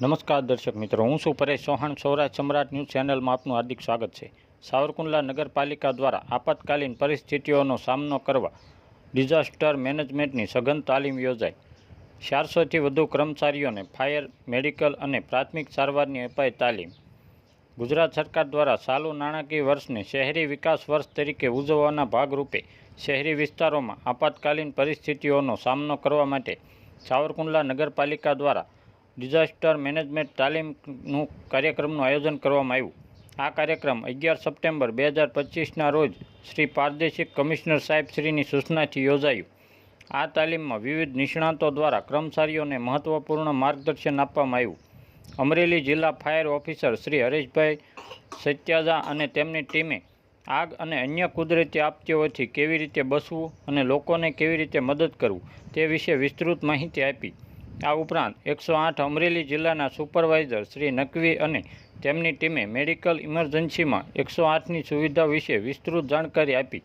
નમસ્કાર દર્શક મિત્રો, હું છું પરેશ ચૌહાણ. સૌરાષ્ટ્ર સમ્રાટ ન્યૂઝ ચેનલમાં આપનું હાર્દિક સ્વાગત છે. સાવરકુંડલા નગરપાલિકા દ્વારા આપાતકાલીન પરિસ્થિતિઓનો સામનો કરવા ડિઝાસ્ટર મેનેજમેન્ટની સઘન તાલીમ યોજાઈ. ચારસોથી વધુ કર્મચારીઓને ફાયર, મેડિકલ અને પ્રાથમિક સારવારની અપાઈ તાલીમ. ગુજરાત સરકાર દ્વારા ચાલુ નાણાકીય વર્ષને શહેરી વિકાસ વર્ષ તરીકે ઉજવવાના ભાગરૂપે શહેરી વિસ્તારોમાં આપાતકાલીન પરિસ્થિતિઓનો સામનો કરવા માટે સાવરકુંડલા નગરપાલિકા દ્વારા ડિઝાસ્ટર મેનેજમેન્ટ તાલીમનું કાર્યક્રમનું આયોજન કરવામાં આવ્યું. આ કાર્યક્રમ અગિયાર સપ્ટેમ્બર બે હજાર પચીસના રોજ શ્રી પારદેશિક કમિશનર સાહેબ શ્રીની સૂચનાથી યોજાયું. આ તાલીમમાં વિવિધ નિષ્ણાતો દ્વારા કર્મચારીઓને મહત્વપૂર્ણ માર્ગદર્શન આપવામાં આવ્યું. અમરેલી જિલ્લા ફાયર ઓફિસર શ્રી હરેશભાઈ સત્યાજા અને તેમની ટીમે આગ અને અન્ય કુદરતી આપત્તિઓથી કેવી રીતે બચવું અને લોકોને કેવી રીતે મદદ કરવું તે વિશે વિસ્તૃત માહિતી આપી. આ ઉપરાંત એકસો આઠ અમરેલી જિલ્લાના સુપરવાઇઝર શ્રી નકવી અને તેમની ટીમે મેડિકલ ઇમરજન્સીમાં એકસો આઠની સુવિધા વિશે વિસ્તૃત જાણકારી આપી.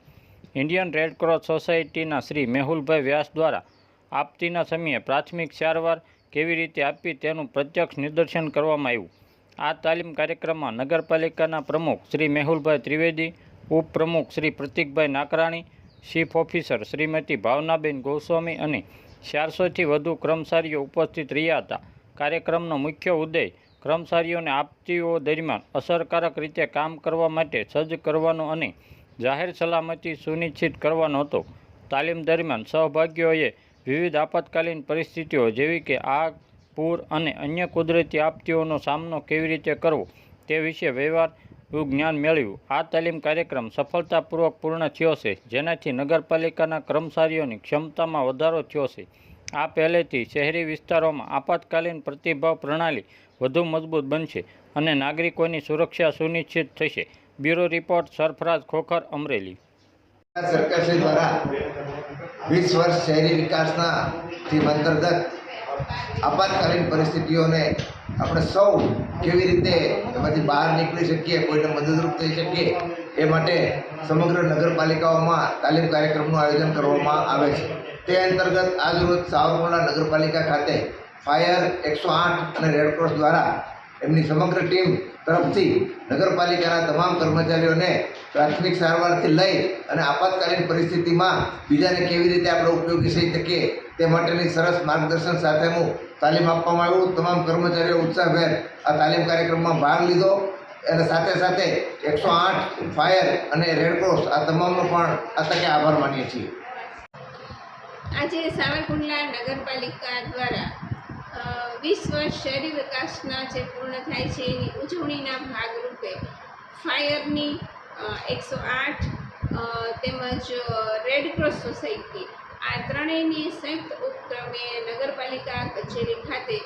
ઇન્ડિયન રેડક્રોસ સોસાયટીના શ્રી મેહુલભાઈ વ્યાસ દ્વારા આપતીના સમયે પ્રાથમિક સારવાર કેવી રીતે આપવી તેનું પ્રત્યક્ષ નિદર્શન કરવામાં આવ્યું. આ તાલીમ કાર્યક્રમમાં નગરપાલિકાના પ્રમુખ શ્રી મેહુલભાઈ ત્રિવેદી, ઉપપ્રમુખ શ્રી પ્રતિકભાઈ નાકરાણી, ચીફ ઓફિસર શ્રીમતી ભાવનાબેન ગોસ્વામી અને ચારસોથી વધુ કર્મચારીઓ ઉપસ્થિત રહ્યા હતા. કાર્યક્રમનો મુખ્ય ઉદ્દેશ કર્મચારીઓને આપતીઓ દરમિયાન અસરકારક રીતે કામ કરવા માટે સજ્જ કરવાનો અને જાહેર સલામતી સુનિશ્ચિત કરવાનો હતો. તાલીમ દરમિયાન સહભાગીઓએ વિવિધ આપતકાલીન પરિસ્થિતિઓ જેવી કે આગ, પૂર અને અન્ય કુદરતી આપત્તિઓનો સામનો કેવી રીતે કરવો તે વિશે વ્યવહારનું જ્ઞાન મેળવ્યું. આ તાલીમ કાર્યક્રમ સફળતાપૂર્વક પૂર્ણ થયો છે, જેનાથી નગરપાલિકાના કર્મચારીઓની ક્ષમતામાં વધારો થયો છે. આ પહેલેથી શહેરી વિસ્તારોમાં આપાતકાલીન પ્રતિભાવ પ્રણાલી વધુ મજબૂત બનશે અને નાગરિકોની સુરક્ષા સુનિશ્ચિત થશે. Bureau report, Sarfaraz Khokhar, Amreli. સરકારશ્રી દ્વારા વીસ વર્ષ શહેરી વિકાસના અંતર્ગત આપાતકાલીન પરિસ્થિતિઓને આપણે સૌ કેવી રીતે એમાંથી બહાર નીકળી શકીએ, કોઈને મદદરૂપ થઈ શકીએ, એ માટે સમગ્ર નગરપાલિકાઓમાં તાલીમ કાર્યક્રમનું આયોજન કરવામાં આવે છે. તે અંતર્ગત આજરોજ સાવરકુંડલા નગરપાલિકા ખાતે ફાયર એકસો આઠ અને રેડક્રોસ દ્વારા એમની સમગ્ર ટીમ તરફથી નગરપાલિકાના તમામ કર્મચારીઓને પ્રાથમિક સારવારથી લઈ અને આપાતકાલીન પરિસ્થિતિમાં બીજાને કેવી રીતે આપણે ઉપયોગી થઈ શકીએ તે માટેની સરસ માર્ગદર્શન સાથેનું તાલીમ આપવામાં આવ્યું. તમામ કર્મચારીઓ ઉત્સાહભેર આ તાલીમ કાર્યક્રમમાં ભાગ લીધો. અને સાથે સાથે એકસો આઠ ફાયર અને રેડક્રોસ આ તમામનો પણ આ તકે આભાર માનીએ છીએ. આજે સાવરકુંડલા નગરપાલિકા દ્વારા વીસ વર્ષ શહેરી વિકાસના જે પૂર્ણ થાય છે, એની ઉજવણીના ભાગરૂપે ફાયરની એકસો આઠ તેમજ રેડક્રોસ સોસાયટી આ ત્રણેયની સંયુક્ત ઉપક્રમે નગરપાલિકા, કચેરી ખાતે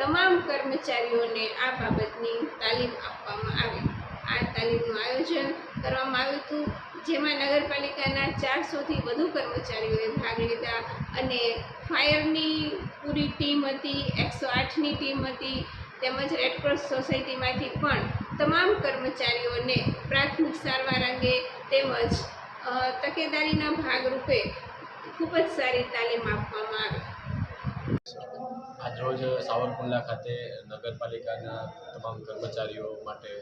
તમામ કર્મચારીઓને આ બાબતની તાલીમ આપવામાં આવી. આ તાલીમનું આયોજન કરવામાં આવ્યું હતું, જેમાં નગરપાલિકાના ચારસોથી વધુ કર્મચારીઓએ ભાગ લીધા. અને ફાયરની પૂરી ટીમ હતી, એકસો આઠની ટીમ હતી, તેમજ રેડક્રોસ સોસાયટીમાંથી પણ તમામ કર્મચારીઓને પ્રાથમિક સારવાર અંગે તેમજ તકેદારીના ભાગરૂપે ખૂબ જ સારી તાલીમ આપવામાં આવી. આજરોજ સાવરકુંડલા ખાતે નગરપાલિકાના તમામ કર્મચારીઓ માટે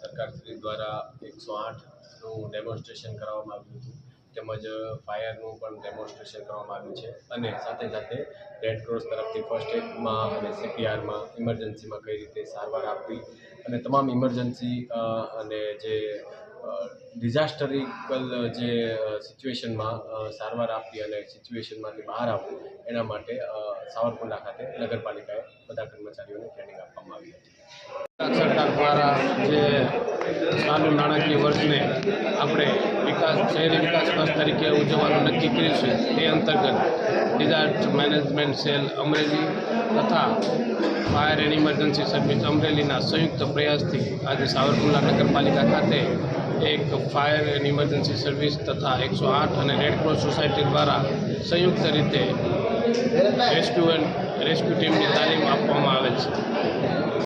સરકારશ્રી દ્વારા એકસો આઠનું ડેમોન્સ્ટ્રેશન કરવામાં આવ્યું હતું. તેમજ ફાયરનું પણ ડેમોન્સ્ટ્રેશન કરવામાં આવ્યું છે અને સાથે સાથે રેડક્રોસ તરફથી ફર્સ્ટ એડમાં અને સીપીઆરમાં ઇમરજન્સીમાં કઈ રીતે સારવાર આપવી અને તમામ ઇમરજન્સી અને જે ડિઝાસ્ટરિકલ જે સિચ્યુએશનમાં સારવાર આપવી અને સિચ્યુએશનમાંથી બહાર આવવું, એના માટે સાવરકુંડલા ખાતે નગરપાલિકાએ બધા કર્મચારીઓને ટ્રેનિંગ આપવામાં આવી હતી. સરકાર દ્વારા જે ચાલુ નાણાકીય વર્ષને આપણે વિકાસ, શહેરી વિકાસ વર્ષ તરીકે ઉજવવાનું નક્કી કર્યું છે. તે અંતર્ગત ડિઝાસ્ટર મેનેજમેન્ટ સેલ અમરેલી તથા ફાયર એન્ડ ઇમરજન્સી સર્વિસ અમરેલીના સંયુક્ત પ્રયાસથી આજે સાવરકુંડલા નગરપાલિકા ખાતે એક ફાયર એન્ડ ઇમરજન્સી સર્વિસ તથા એકસો આઠ અને રેડક્રોસ સોસાયટી દ્વારા સંયુક્ત રીતે રેસ્ક્યુ એન્ડ રેસ્ક્યુ ટીમની તાલીમ આપવામાં આવે છે.